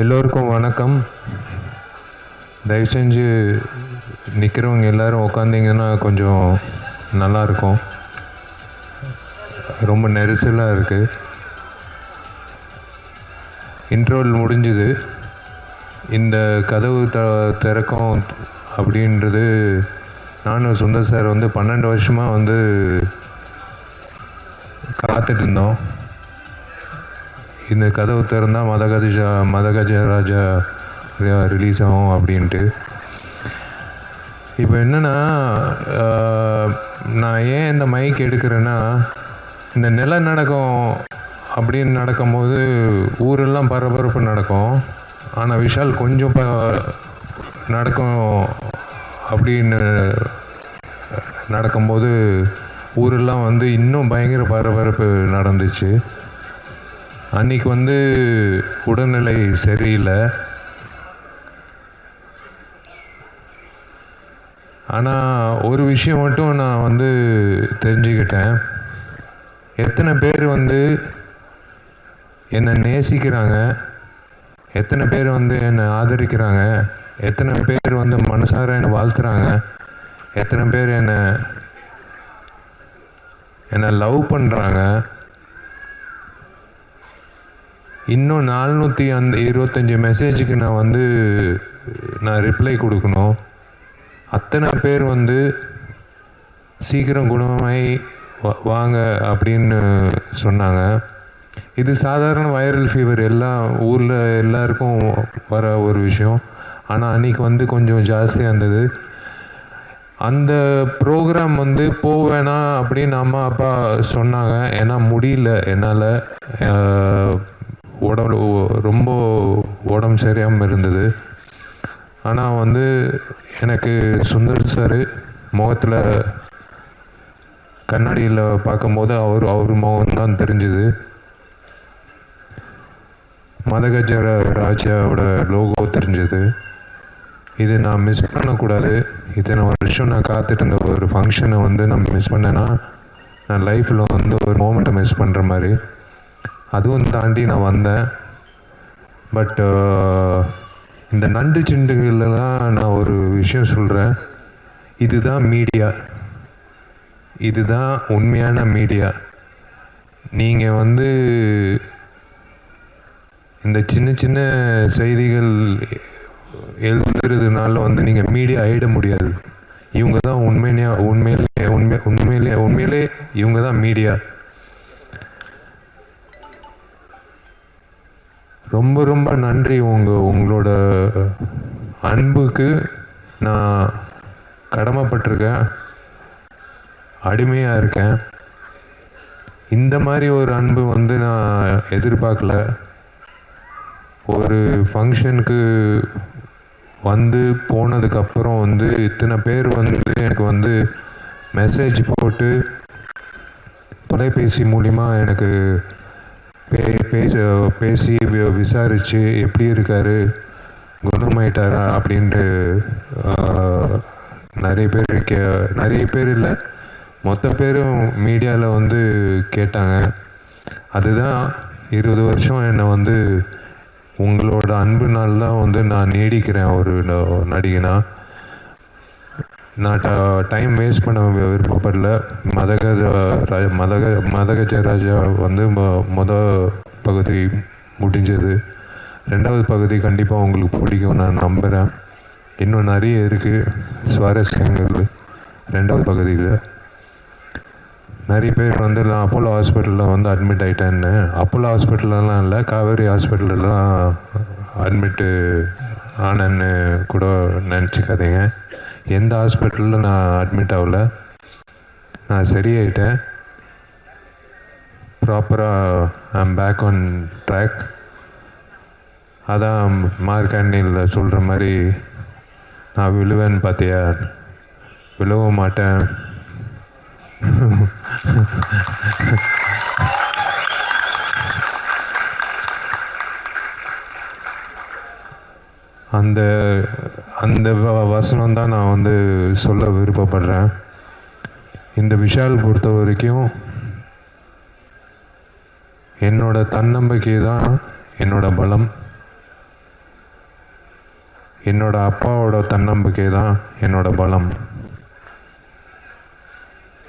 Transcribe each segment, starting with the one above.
எல்லோருக்கும் வணக்கம். தயவு செஞ்சு நிற்கிறவங்க எல்லாரும் உக்காந்திங்கன்னா கொஞ்சம் நல்லாயிருக்கும் ரொம்ப நெரிசலாக இருக்குது இன்ட்ரோல் முடிஞ்சுது. இந்த கதவு த திறக்கும் அப்படின்றது நானும் சுந்தர் சார் வந்து பன்னெண்டு வருஷமாக வந்து காத்துட்டு இருந்தோம். இந்த கதவு திறந்தால் மதகஜ மதகஜ ராஜா ரிலீஸ் ஆகும் அப்படின்ட்டு. இப்போ என்னென்னா நான் ஏன் இந்த மைக் எடுக்கிறேன்னா இந்த நிலநடுக்கம் அப்படின்னு நடக்கும்போது ஊரெல்லாம் பரபரப்பு நடக்கும். ஆனால் விஷால் கொஞ்சம் ப நடக்கும் அப்படின்னு நடக்கும்போது ஊரெல்லாம் வந்து இன்னும் பயங்கர பரபரப்பு நடந்துச்சு. அன்னைக்கு வந்து உடல்நிலை சரியில்லை. ஆனால் ஒரு விஷயம் மட்டும் நான் வந்து தெரிஞ்சுக்கிட்டேன். எத்தனை பேர் வந்து என்னை நேசிக்கிறாங்க எத்தனை பேர் வந்து என்னை ஆதரிக்கிறாங்க எத்தனை பேர் வந்து மனசார என்னை வாழ்த்துறாங்க எத்தனை பேர் என்னை என்னை லவ் பண்ணுறாங்க இன்னும் நானூற்றி அந்த இருபத்தஞ்சி மெசேஜுக்கு நான் வந்து நான் ரிப்ளை கொடுக்கணும். அத்தனை பேர் வந்து சீக்கிரம் குணமாய் வாங்க அப்படின்னு சொன்னாங்க. இது சாதாரண வைரல் ஃபீவர் எல்லா ஊரில் எல்லாருக்கும் வர ஒரு விஷயம். ஆனால் அன்றைக்கி வந்து கொஞ்சம் ஜாஸ்தியாக இருந்தது. அந்த ப்ரோக்ராம் வந்து போவேணா அப்படின்னு அம்மா அப்பா சொன்னாங்க. ஏன்னா முடியல. என்னால் உடம்பு ரொம்ப உடம்பு சரியாமல் இருந்தது. ஆனால் வந்து எனக்கு சுந்தர் சார் முகத்தில் கண்ணாடியில் பார்க்கும்போது அவர் அவர் முகம் தான் தெரிஞ்சுது. மதகஜர ராஜாவோட லோகோ தெரிஞ்சது. இது நான் மிஸ் பண்ணக்கூடாது. இத்தனை வருஷம் நான் காத்துட்டு இருந்த ஒரு ஃபங்க்ஷனை வந்து நான் மிஸ் பண்ணேன்னா நான் லைஃப்பில் வந்து ஒரு மூமெண்ட்டை மிஸ் பண்ணுற மாதிரி. அதுவும் தாண்டி நான் வந்தேன். பட் uh, இந்த நண்டு சிண்டுகளெல்லாம் நான் ஒரு விஷயம் சொல்கிறேன் இதுதான் மீடியா இதுதான் உண்மையான மீடியா நீங்கள் வந்து இந்த சின்ன சின்ன செய்திகள் எழுதுறதுனால வந்து நீங்கள் மீடியா ஆயிட முடியாது. இவங்க தான் உண்மையிலே உண்மையிலே உண்மை உண்மையிலே உண்மையிலே இவங்க தான் மீடியா ரொம்ப ரொம்ப நன்றி உங்கள் உங்களோட அன்புக்கு நான் கடமைப்பட்டிருக்கேன். அடிமையாக இருக்கேன். இந்த மாதிரி ஒரு அன்பு வந்து நான் எதிர்பார்க்கல. ஒரு ஃபங்க்ஷனுக்கு வந்து போனதுக்கப்புறம் வந்து இத்தனை பேர் வந்து எனக்கு வந்து மெசேஜ் போட்டு தொலைபேசி மூலிமா எனக்கு பேச பேசி வி- விசாரித்து எப்படி இருக்காரு குணமாயிட்டாரா அப்படின்ட்டு நிறைய பேர் கே நிறைய பேர் இல்லை. மொத்த பேரும் மீடியாவில் வந்து கேட்டாங்க. அதுதான் இருபது வருஷம் என்னை வந்து உங்களோட அன்புனால் தான் வந்து நான் நீடிக்கிறேன் ஒரு நடிகனாக நடிகனா. நான் டைம் வேஸ்ட் பண்ண விருப்பப்படல. மதக மதக மதகஜ ராஜா வந்து மொ- மொத பகுதி முடிஞ்சது. ரெண்டாவது பகுதி கண்டிப்பாக உங்களுக்கு பிடிக்கும் நான் நம்புகிறேன் இன்னும் நிறைய இருக்குது சுவாரஸ்யங்கள் ரெண்டாவது பகுதியில். நிறைய பேர் வந்து நான் அப்போலோ ஹாஸ்பிட்டலில் வந்து அட்மிட் ஆகிட்டேன்னு அப்போலோ ஹாஸ்பிட்டலெலாம் இல்லை காவேரி ஹாஸ்பிட்டலெலாம் அட்மிட்டு ஆனேன்னு கூட நினச்சிக்காதீங்க. எந்த ஹாஸ்பிட்டலில் நான் அட்மிட் ஆகல. நான் சரியாயிட்டேன். ப்ராப்பராக ஐம் பேக் ஆன் ட்ராக் அதான் மார்க்கண்டியில் சொல்கிற மாதிரி நான் விழுவேன்னு பார்த்தியா விழவும் மாட்டேன். அந்த அந்த வ- வசனம் தான் நான் வந்து சொல்ல விருப்பப்படுறேன். இந்த விஷால் பொறுத்த வரைக்கும் என்னோட தன்னம்பிக்கை தான் என்னோட பலம். என்னோட அப்பாவோட தன்னம்பிக்கை தான் என்னோட பலம்.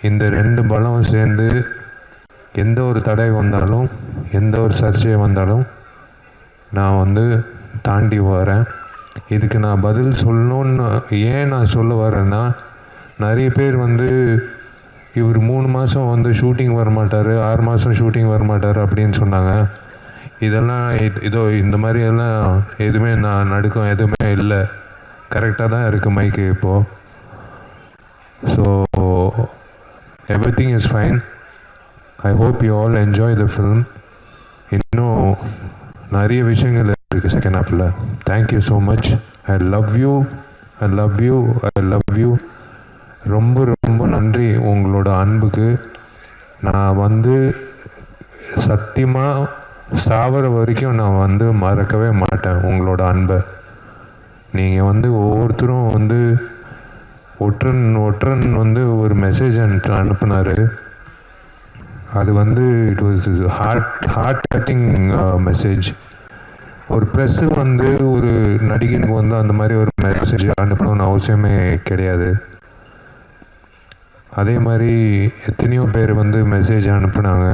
இந்த ரெண்டு பலம் சேர்ந்து எந்த ஒரு தடை வந்தாலும் எந்த ஒரு சர்ச்சை வந்தாலும் நான் வந்து தாண்டி வரேன். இதுக்கு நான் பதில் சொல்லணுன்னு ஏன் நான் சொல்ல வரேன்னா நிறைய பேர் வந்து இவர் மூணு மாதம் வந்து ஷூட்டிங் வரமாட்டார் ஆறு மாதம் ஷூட்டிங் வரமாட்டார் அப்படின்னு சொன்னாங்க. இதெல்லாம் இதோ இந்த மாதிரி எல்லாம் எதுவுமே நான் நடுக்கம் எதுவுமே இல்லை. கரெக்டாக தான் இருக்குது மைக்கு இப்போது so everything is fine I hope you all enjoy the film இன்னும் நிறைய விஷயங்கள் இருக்கு செகண்ட் ஹாஃபில் thank you so much I love you I love you I love you ரொம்ப ரொம்ப நன்றி உங்களோட அன்புக்கு. நான் வந்து சத்தியமாக சாவர வரைக்கும் நான் வந்து மறக்கவே மாட்டேன் உங்களோட அன்பை. நீங்கள் வந்து ஒவ்வொருத்தரும் வந்து ஒற்றன் ஒற்றன் வந்து ஒரு மெசேஜ் அனுப்பி அனுப்புனாரு. அது வந்து it was heart heart touching message ஒரு ப்ரெஸ்ஸு வந்து ஒரு நடிகனுக்கு வந்து அந்த மாதிரி ஒரு மெசேஜ் அனுப்பணும்னு அவசியமே கிடையாது. அதே மாதிரி எத்தனையோ பேர் வந்து மெசேஜ் அனுப்புனாங்க.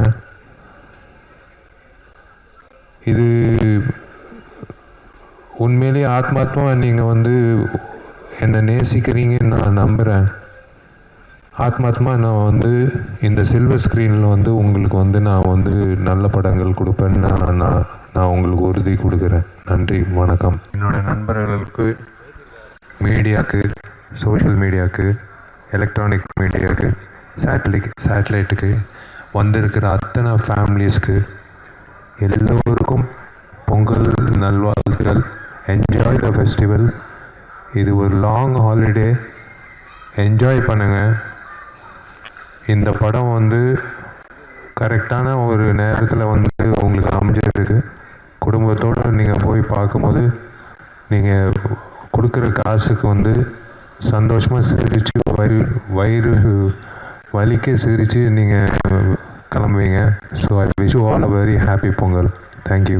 இது உண்மையிலேயே ஆத்மாத்மா நீங்கள் வந்து என்னை நேசிக்கிறீங்கன்னு நான் நம்புகிறேன் ஆத்மாத்மா நான் வந்து இந்த சில்வர் ஸ்க்ரீனில் வந்து உங்களுக்கு வந்து நான் வந்து நல்ல படங்கள் கொடுப்பேன்னு நான் நான் நான் உங்களுக்கு உறுதி கொடுக்குறேன். நன்றி வணக்கம். என்னோட நண்பர்களுக்கு மீடியாவுக்கு சோஷியல் மீடியாவுக்கு எலக்ட்ரானிக் மீடியாவுக்கு சேட்டலைட் சேட்டலைட்டுக்கு வந்திருக்கிற அத்தனை ஃபேமிலிஸ்க்கு எல்லோருக்கும் பொங்கல் நல்வாழ்த்துக்கள். என்ஜாய் த ஃபெஸ்டிவல் இது ஒரு லாங் ஹாலிடே என்ஜாய் பண்ணுங்கள் இந்த படம் வந்து கரெக்டான ஒரு நேரத்தில் வந்து உங்களுக்கு அமைஞ்சிருக்கு. குடும்பத்தோடு நீங்கள் போய் பார்க்கும்போது நீங்கள் கொடுக்குற காசுக்கு வந்து சந்தோஷமாக சிரித்து வயிறு வயிறு வலிக்க சிரித்து நீங்கள் கிளம்புவீங்க. So I wish all a very happy Pongal. Thank you